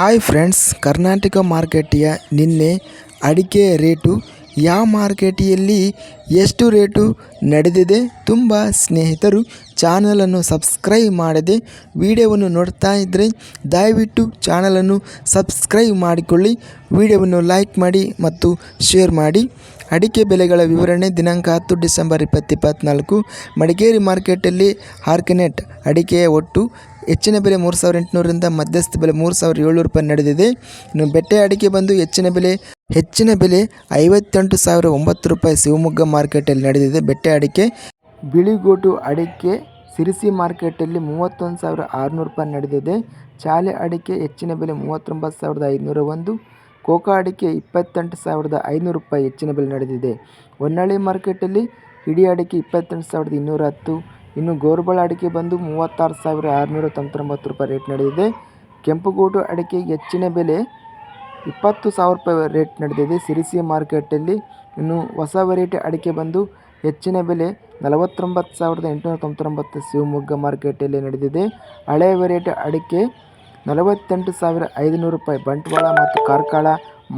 Hi friends, Karnataka ಮಾರ್ಕೆಟಿಯ ನಿನ್ನೆ ಅಡಿಕೆ rate ಯಾವ ಮಾರ್ಕೆಟಿಯಲ್ಲಿ ಎಷ್ಟು ರೇಟು ನಡೆದಿದೆ ತುಂಬ ಸ್ನೇಹಿತರು ಚಾನಲನ್ನು ಸಬ್ಸ್ಕ್ರೈಬ್ ಮಾಡದೆ ವಿಡಿಯೋವನ್ನು ನೋಡ್ತಾ ಇದ್ದರೆ ದಯವಿಟ್ಟು ಚಾನಲನ್ನು ಸಬ್ಸ್ಕ್ರೈಬ್ ಮಾಡಿಕೊಳ್ಳಿ, ವಿಡಿಯೋವನ್ನು ಲೈಕ್ ಮಾಡಿ ಮತ್ತು ಶೇರ್ ಮಾಡಿ. ಅಡಿಕೆ ಬೆಲೆಗಳ ವಿವರಣೆ ದಿನಾಂಕ ಹತ್ತು ಡಿಸೆಂಬರ್ ಇಪ್ಪತ್ತು ಇಪ್ಪತ್ತ್ನಾಲ್ಕು. ಮಡಿಕೇರಿ ಮಾರ್ಕೆಟಲ್ಲಿ ಹಾರ್ಕನೆಟ್ ಅಡಿಕೆಯ ಒಟ್ಟು ಹೆಚ್ಚಿನ ಬೆಲೆ ಮೂರು ಸಾವಿರ ಎಂಟುನೂರರಿಂದ ಮಧ್ಯಸ್ಥ ಬೆಲೆ ಮೂರು ಸಾವಿರ ಏಳ್ನೂರು ರೂಪಾಯಿ ನಡೆದಿದೆ. ಇನ್ನು ಬೆಟ್ಟೆ ಅಡಿಕೆ ಬಂದು ಹೆಚ್ಚಿನ ಬೆಲೆ ಹೆಚ್ಚಿನ ಬೆಲೆ ಐವತ್ತೆಂಟು ಸಾವಿರ ಒಂಬತ್ತು ರೂಪಾಯಿ ಶಿವಮೊಗ್ಗ ಮಾರ್ಕೆಟಲ್ಲಿ ನಡೆದಿದೆ. ಬೆಟ್ಟೆ ಅಡಿಕೆ, ಬಿಳಿಗೋಟು ಅಡಿಕೆ, ಸಿರಿಸಿ ಮಾರ್ಕೆಟಲ್ಲಿ ಮೂವತ್ತೊಂದು ಸಾವಿರ ಆರುನೂರು ರೂಪಾಯಿ ನಡೆದಿದೆ. ಚಾಲೆ ಅಡಿಕೆ ಹೆಚ್ಚಿನ ಬೆಲೆ ಮೂವತ್ತೊಂಬತ್ತು ಸಾವಿರದ ಐದುನೂರ ಒಂದು ಕೋಕಾ ಅಡಿಕೆ ಇಪ್ಪತ್ತೆಂಟು ಸಾವಿರದ ಐನೂರು ರೂಪಾಯಿ ಹೆಚ್ಚಿನ ಬೆಲೆ ನಡೆದಿದೆ. ಹೊನ್ನಾಳಿ ಮಾರ್ಕೆಟಲ್ಲಿ ಹಿಡಿ ಅಡಿಕೆ ಇಪ್ಪತ್ತೆಂಟು ಸಾವಿರದ ಇನ್ನೂರ ಹತ್ತು ಇನ್ನು ಗೋರ್ಬಳ ಅಡಿಕೆ ಬಂದು ಮೂವತ್ತಾರು ಸಾವಿರ ಆರುನೂರ ತೊಂಬತ್ತೊಂಬತ್ತು ರೂಪಾಯಿ ರೇಟ್ ನಡೆದಿದೆ. ಕೆಂಪುಗೋಟು ಅಡಿಕೆ ಹೆಚ್ಚಿನ ಬೆಲೆ ಇಪ್ಪತ್ತು ಸಾವಿರ ರೂಪಾಯಿ ರೇಟ್ ನಡೆದಿದೆ. ಸಿರಿಸಿ ಮಾರ್ಕೆಟಲ್ಲಿ ಇನ್ನು ಹೊಸ ವೆರೈಟಿ ಅಡಿಕೆ ಬಂದು ಹೆಚ್ಚಿನ ಬೆಲೆ ನಲವತ್ತೊಂಬತ್ತು ಸಾವಿರದ ಎಂಟುನೂರ ತೊಂಬತ್ತೊಂಬತ್ತು ಶಿವಮೊಗ್ಗ ಮಾರ್ಕೆಟಲ್ಲಿ ನಡೆದಿದೆ. ಹಳೆಯ ವೆರೈಟಿ ಅಡಿಕೆ ನಲವತ್ತೆಂಟು ಸಾವಿರ ಐದುನೂರು ರೂಪಾಯಿ. ಬಂಟ್ವಾಳ ಮತ್ತು ಕಾರ್ಕಳ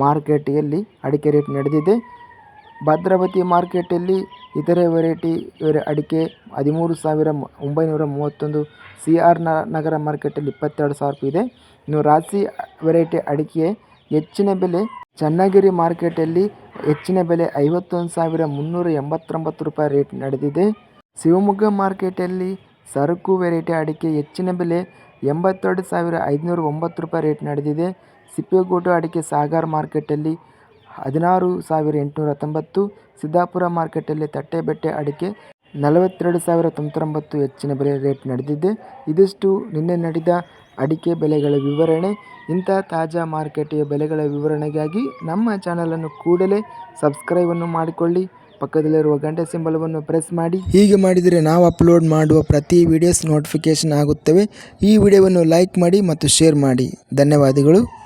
ಮಾರ್ಕೆಟಿಯಲ್ಲಿ ಅಡಿಕೆ ರೇಟ್ ನಡೆದಿದೆ. ಭದ್ರಾವತಿ ಮಾರ್ಕೆಟಲ್ಲಿ ಇತರೆ ವೆರೈಟಿ ವೆರ- ಅಡಿಕೆ ಹದಿಮೂರು ಸಾವಿರ ಒಂಬೈನೂರ ಮೂವತ್ತೊಂದು ಸಿ ಆರ್ ನಗರ ಮಾರ್ಕೆಟಲ್ಲಿ ಇಪ್ಪತ್ತೆರಡು ಸಾವಿರ ರೂಪಾಯಿ ಇದೆ. ಇನ್ನು ರಾಶಿ ವೆರೈಟಿ ಅಡಿಕೆ ಹೆಚ್ಚಿನ ಬೆಲೆ ಚನ್ನಗಿರಿ ಮಾರ್ಕೆಟಲ್ಲಿ ಹೆಚ್ಚಿನ ಬೆಲೆ ಐವತ್ತೊಂದು ಸಾವಿರ ಮುನ್ನೂರ ಎಂಬತ್ತೊಂಬತ್ತು ರೂಪಾಯಿ ರೇಟ್ ನಡೆದಿದೆ. ಶಿವಮೊಗ್ಗ ಮಾರ್ಕೆಟಲ್ಲಿ ಸರಕು ವೆರೈಟಿ ಅಡಿಕೆ ಹೆಚ್ಚಿನ ಬೆಲೆ ಎಂಬತ್ತೆರಡು ಸಾವಿರ ಐದುನೂರ ಒಂಬತ್ತು ರೂಪಾಯಿ ರೇಟ್ ನಡೆದಿದೆ. ಸಿಪ್ಪೆಗೋಟು ಅಡಿಕೆ ಸಾಗರ್ ಮಾರ್ಕೆಟಲ್ಲಿ ಹದಿನಾರು ಸಾವಿರ ಎಂಟುನೂರ ಹತ್ತೊಂಬತ್ತು ಸಿದ್ದಾಪುರ ಮಾರ್ಕೆಟಲ್ಲಿ ತಟ್ಟೆಬೆಟ್ಟೆ ಅಡಿಕೆ ನಲವತ್ತೆರಡು ಸಾವಿರ ತೊಂಬತ್ತೊಂಬತ್ತು ಹೆಚ್ಚಿನ ಬೆಲೆ ರೇಟ್ ನಡೆದಿದೆ. ಇದಿಷ್ಟು. ನಿನ್ನೆ ನಡೆದ ಅಡಿಕೆ ಬೆಲೆಗಳ ವಿವರಣೆ. ಇಂಥ ತಾಜಾ ಮಾರುಕಟ್ಟೆಯ ಬೆಲೆಗಳ ವಿವರಣೆಗಾಗಿ ನಮ್ಮ ಚಾನಲನ್ನು ಕೂಡಲೇ ಸಬ್ಸ್ಕ್ರೈಬನ್ನು ಮಾಡಿಕೊಳ್ಳಿ. ಪಕ್ಕದಲ್ಲಿರುವ ಗಂಟೆ ಸಿಂಬಲವನ್ನು ಪ್ರೆಸ್ ಮಾಡಿ. ಹೀಗೆ ಮಾಡಿದರೆ ನಾವು ಅಪ್ಲೋಡ್ ಮಾಡುವ ಪ್ರತಿ ವಿಡಿಯೋಸ್ ನೋಟಿಫಿಕೇಷನ್ ಆಗುತ್ತವೆ. ಈ ವಿಡಿಯೋವನ್ನು ಲೈಕ್ ಮಾಡಿ ಮತ್ತು ಶೇರ್ ಮಾಡಿ. ಧನ್ಯವಾದಗಳು.